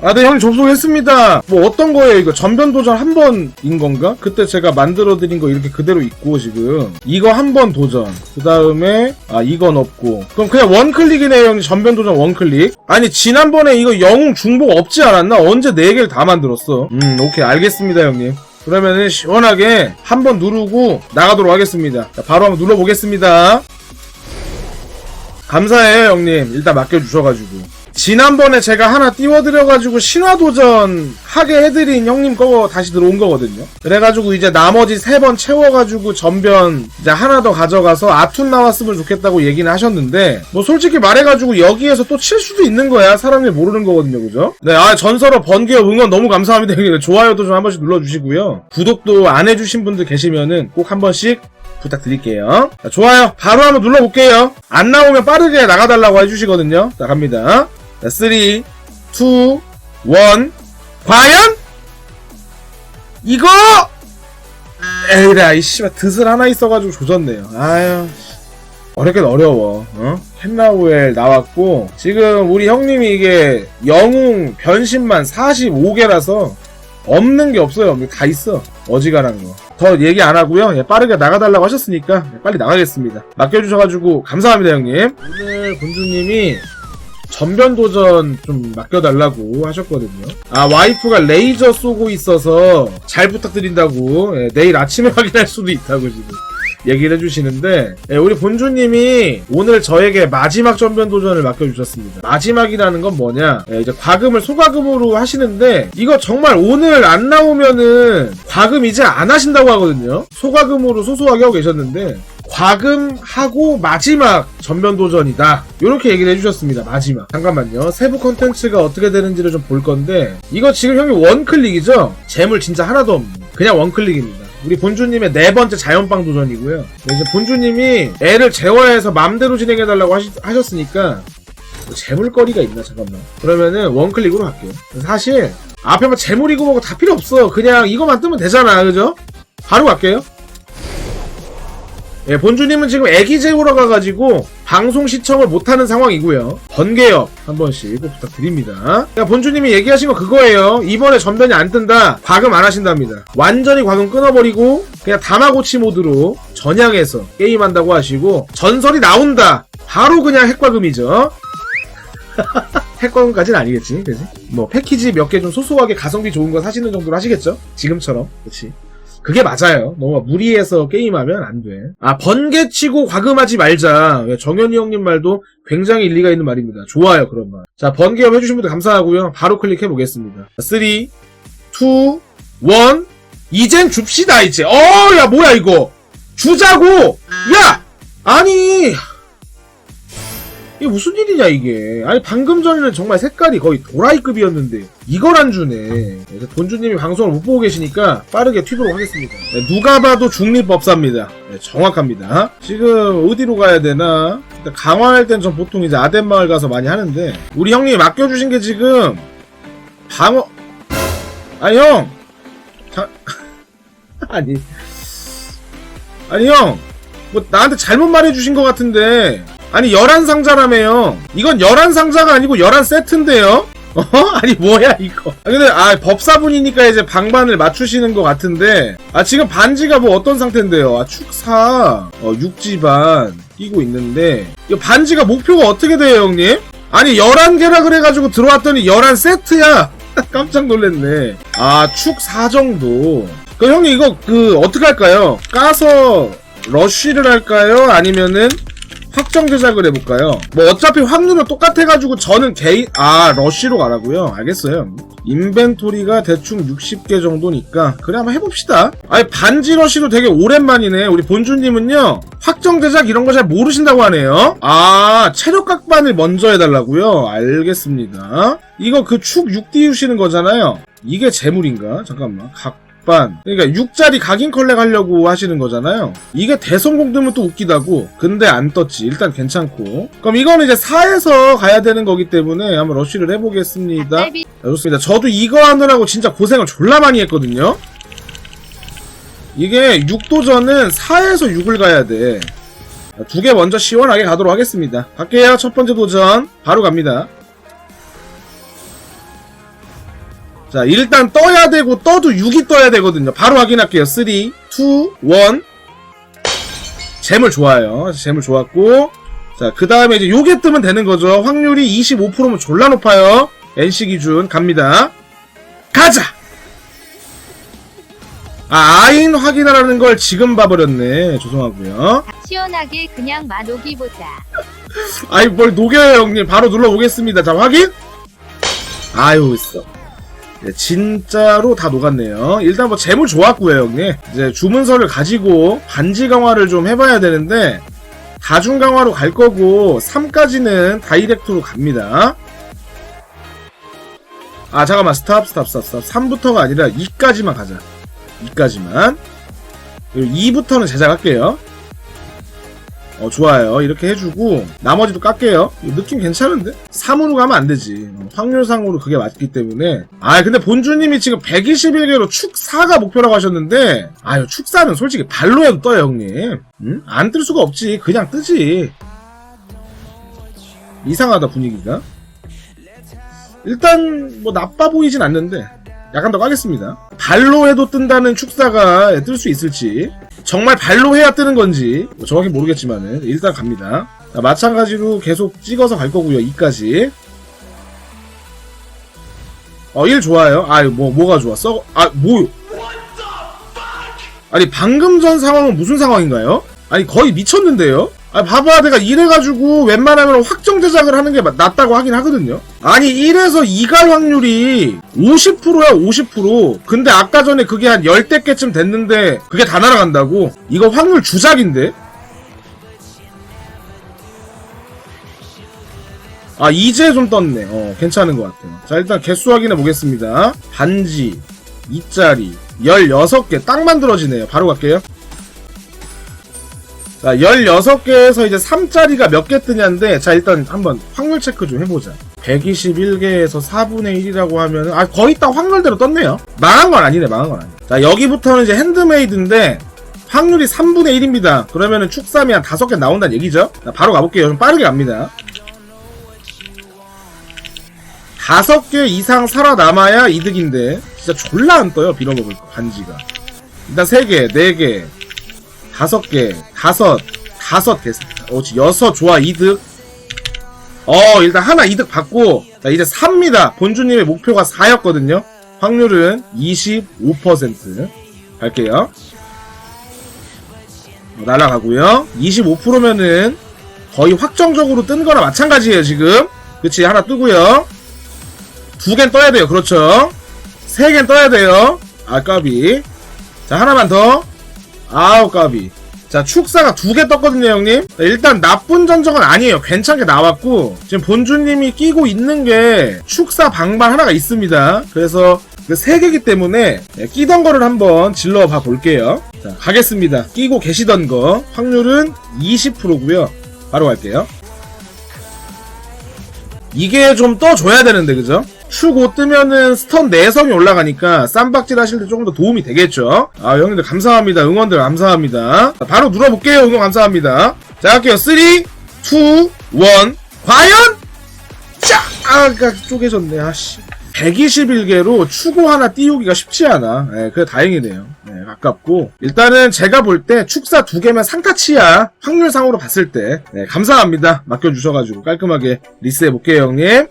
아, 네, 형님 접속했습니다. 뭐 어떤 거예요, 이거? 전변 도전 한 번인 건가? 그때 제가 만들어드린 거 이렇게 그대로 있고, 지금. 이거 한 번 도전. 그 다음에, 아, 이건 없고. 그럼 그냥 원 클릭이네요, 형님. 전변 도전 원 클릭. 아니, 지난번에 이거 영웅 중복 없지 않았나? 언제 4개를 다 만들었어? 음, 오케이. 알겠습니다, 형님. 그러면은 시원하게 한 번 누르고 나가도록 하겠습니다. 자, 바로 한번 눌러보겠습니다. 감사해요, 형님. 일단 맡겨주셔가지고. 지난번에 제가 하나 띄워드려가지고 신화도전 하게 해드린 형님 거 다시 들어온 거거든요. 그래가지고 이제 나머지 세 번 채워가지고 전변 이제 하나 더 가져가서 아툰 나왔으면 좋겠다고 얘기는 하셨는데 뭐 솔직히 말해가지고 여기에서 또 칠 수도 있는 거야. 사람이 모르는 거거든요. 그죠? 네, 아 전설어 번개업 응원 너무 감사합니다. 좋아요도 좀 한 번씩 눌러주시고요. 구독도 안 해주신 분들 계시면은 꼭 한 번씩 부탁드릴게요. 자, 좋아요. 바로 한번 눌러볼게요. 안 나오면 빠르게 나가달라고 해주시거든요. 자, 갑니다. 자, 3, 2, 1. 과연? 이거! 에이라, 이 씨발, 드슬 하나 있어가지고 조졌네요. 씨. 어렵긴 어려워. 어? 켄라우엘 나왔고, 지금 우리 형님이 이게 영웅 변신만 45개라서 없는 게 없어요. 다 있어. 어지간한 거. 더 얘기 안 하고요. 예, 빠르게 나가달라고 하셨으니까 예, 빨리 나가겠습니다. 맡겨주셔가지고 감사합니다, 형님. 오늘 본주님이 전변 도전 좀 맡겨달라고 하셨거든요. 아 와이프가 레이저 쏘고 있어서 잘 부탁드린다고 예, 내일 아침에 확인할 수도 있다고 지금. 얘기를 해주시는데 예, 우리 본주님이 오늘 저에게 마지막 전변 도전을 맡겨주셨습니다. 마지막이라는 건 뭐냐? 예, 이제 과금을 소과금으로 하시는데 이거 정말 오늘 안 나오면은 과금 이제 안 하신다고 하거든요. 소과금으로 소소하게 하고 계셨는데 과금하고 마지막 전면 도전이다. 이렇게 얘기를 해주셨습니다. 마지막. 잠깐만요. 세부 컨텐츠가 어떻게 되는지를 좀 볼 건데 이거 지금 형이 원클릭이죠? 재물 진짜 하나도 없는 그냥 원클릭입니다. 우리 본주님의 네 번째 자연빵 도전이고요. 네, 이제 본주님이 애를 재워해서 맘대로 진행해달라고 하시, 하셨으니까 뭐 재물거리가 있나 잠깐만. 그러면은 원클릭으로 할게요. 사실 앞에 뭐 재물이고 뭐고 다 필요 없어. 그냥 이거만 뜨면 되잖아, 그죠? 바로 갈게요. 예, 본주님은 지금 애기 재우러 가가지고 방송 시청을 못하는 상황이고요. 번개업 한 번씩 꼭 부탁드립니다. 야, 본주님이 얘기하신 거 그거예요. 이번에 전변이 안 뜬다. 과금 안 하신답니다. 완전히 과금 끊어버리고 그냥 다마고치 모드로 전향해서 게임한다고 하시고 전설이 나온다. 바로 그냥 핵과금이죠. 핵과금까지는 아니겠지, 그지? 뭐 패키지 몇 개 좀 소소하게 가성비 좋은 거 사시는 정도로 하시겠죠? 지금처럼, 그렇지? 그게 맞아요. 너무 무리해서 게임하면 안 돼. 아, 번개 치고 과금하지 말자. 예, 정현이 형님 말도 굉장히 일리가 있는 말입니다. 좋아요, 그런 말. 자, 번개업 해주신 분들 감사하고요. 바로 클릭해 보겠습니다. 3, 2, 1. 이젠 줍시다, 이제. 어, 야, 뭐야, 이거. 주자고! 야! 아니! 이게 무슨 일이냐 이게. 아니 방금 전에는 정말 색깔이 거의 도라이급이었는데 이걸 안 주네. 그래서 본주님이 방송을 못 보고 계시니까 빠르게 튀도록 하겠습니다. 네, 누가 봐도 중립법사입니다. 네, 정확합니다. 지금 어디로 가야 되나? 일단 강화할 땐 전 보통 이제 아덴마을 가서 많이 하는데 우리 형님이 맡겨주신 게 지금 방어 아니 형! 자... 아니. 아니 형! 뭐 나한테 잘못 말해주신 것 같은데 아니 11상자라며요. 이건 11상자가 아니고 11세트인데요? 어? 아니 뭐야 이거. 아 근데 아 법사분이니까 이제 방반을 맞추시는 것 같은데. 아 지금 반지가 뭐 어떤 상태인데요? 아 축사. 어 육지반. 끼고 있는데. 이 반지가 목표가 어떻게 돼요 형님? 아니 11개라 그래가지고 들어왔더니 11세트야. 깜짝 놀랐네. 아축 4 정도. 그 형님 이거 그 어떻게 할까요? 까서 러쉬를 할까요? 아니면은 확정 제작을 해볼까요? 뭐 어차피 확률은 똑같아가지고 저는 개인 아 러쉬로 가라고요? 알겠어요. 인벤토리가 대충 60개 정도니까 그래 한번 해봅시다. 아니 반지 러쉬도 되게 오랜만이네. 우리 본주님은요 확정 제작 이런 거 잘 모르신다고 하네요. 아 체력 각반을 먼저 해달라고요? 알겠습니다. 이거 그 축6 띄우시는 거잖아요. 이게 재물인가? 잠깐만 각 반. 그러니까 6짜리 각인 컬렉 하려고 하시는 거잖아요. 이게 대성공 뜨면 또 웃기다고. 근데 안 떴지. 일단 괜찮고. 그럼 이거는 이제 4에서 가야 되는 거기 때문에 한번 러쉬를 해보겠습니다. 자, 좋습니다. 저도 이거 하느라고 진짜 고생을 졸라 많이 했거든요. 이게 6도전은 4에서 6을 가야 돼. 두 개 먼저 시원하게 가도록 하겠습니다. 갈게요. 첫 번째 도전. 바로 갑니다. 자, 일단 떠야 되고, 떠도 6이 떠야 되거든요. 바로 확인할게요. 3, 2, 1. 재물 좋아요. 재물 좋았고. 자, 그 다음에 이제 요게 뜨면 되는 거죠. 확률이 25%면 졸라 높아요. NC 기준 갑니다. 가자! 아, 아인 확인하라는 걸 지금 봐버렸네. 죄송하고요 시원하게 그냥 마노기 보자. 아이, 뭘 녹여요, 형님. 바로 눌러보겠습니다. 자, 확인! 아유, 있어. 네, 진짜로 다 녹았네요. 일단 뭐 재물 좋았고요, 형님. 이제 주문서를 가지고 반지 강화를 좀 해봐야 되는데, 다중 강화로 갈 거고, 3까지는 다이렉트로 갑니다. 아, 잠깐만. 스탑, 스탑, 스탑, 스탑. 3부터가 아니라 2까지만 가자. 2까지만. 그리고 2부터는 제작할게요. 어, 좋아요. 이렇게 해주고, 나머지도 깎게요. 느낌 괜찮은데? 3으로 가면 안 되지. 어, 확률상으로 그게 맞기 때문에. 아, 근데 본주님이 지금 121개로 축4가 목표라고 하셨는데, 아유, 축4는 솔직히 발로 해도 떠요, 형님. 응? 안 뜰 수가 없지. 그냥 뜨지. 이상하다, 분위기가. 일단, 뭐, 나빠 보이진 않는데, 약간 더 까겠습니다. 발로 해도 뜬다는 축사가 뜰 수 있을지, 정말 발로 해야 뜨는 건지 뭐 정확히 모르겠지만은 일단 갑니다. 자, 마찬가지로 계속 찍어서 갈 거고요. 2까지. 어, 1 좋아요. 아, 뭐 뭐가 좋아? 썩 아, 뭐 아니, 방금 전 상황은 무슨 상황인가요? 아니, 거의 미쳤는데요? 아, 봐봐. 내가 이래가지고 웬만하면 확정 제작을 하는 게 낫다고 하긴 하거든요. 아니, 1에서 2갈 확률이 50%야, 50%. 근데 아까 전에 그게 한 10대 개쯤 됐는데, 그게 다 날아간다고? 이거 확률 주작인데? 아, 이제 좀 떴네. 어, 괜찮은 것 같아요. 자, 일단 개수 확인해 보겠습니다. 반지, 2짜리, 16개. 딱 만들어지네요. 바로 갈게요. 자, 16개에서 이제 3짜리가 몇 개 뜨냐인데, 자, 일단 한번 확률 체크 좀 해보자. 121개에서 4분의 1이라고 하면은, 아, 거의 딱 확률대로 떴네요. 망한 건 아니네, 망한 건 아니네. 자, 여기부터는 이제 핸드메이드인데, 확률이 3분의 1입니다. 그러면은 축삼이 한 5개 나온다는 얘기죠? 자, 바로 가볼게요. 좀 빠르게 갑니다. 5개 이상 살아남아야 이득인데, 진짜 졸라 안 떠요, 빌어먹을 거, 반지가. 일단 3개, 4개, 다섯 개, 다섯, 다섯 개, 어, 여섯, 좋아, 이득. 어, 일단 하나 이득 받고, 자, 이제 4입니다. 본주님의 목표가 4였거든요. 확률은 25%. 갈게요. 어, 날아가고요. 25%면은 거의 확정적으로 뜬 거나 마찬가지예요, 지금. 그치, 하나 뜨고요. 두 개는 떠야 돼요, 그렇죠. 세 개는 떠야 돼요. 아, 까비. 자, 하나만 더. 아우 까비. 자 축사가 두 개 떴거든요 형님. 자, 일단 나쁜 전적은 아니에요. 괜찮게 나왔고 지금 본주님이 끼고 있는 게 축사 방반 하나가 있습니다. 그래서 그세 개기 때문에 네, 끼던 거를 한번 질러 봐 볼게요. 자 가겠습니다. 끼고 계시던 거. 확률은 20%고요. 바로 갈게요. 이게 좀 떠줘야 되는데 그죠? 축5 뜨면은 스턴 내성이 올라가니까 쌈박질 하실 때 조금 더 도움이 되겠죠? 아 형님들 감사합니다. 응원들 감사합니다. 자, 바로 눌러볼게요. 응원 감사합니다. 자 갈게요. 3 2 1 과연? 짜! 아까 쪼개졌네. 아씨. 121개로 추고 하나 띄우기가 쉽지 않아. 예, 그래 다행이네요. 예, 아깝고. 일단은 제가 볼 때 축사 두 개면 상타치야. 확률상으로 봤을 때. 예, 감사합니다. 맡겨주셔가지고 깔끔하게 리스해 볼게요 형님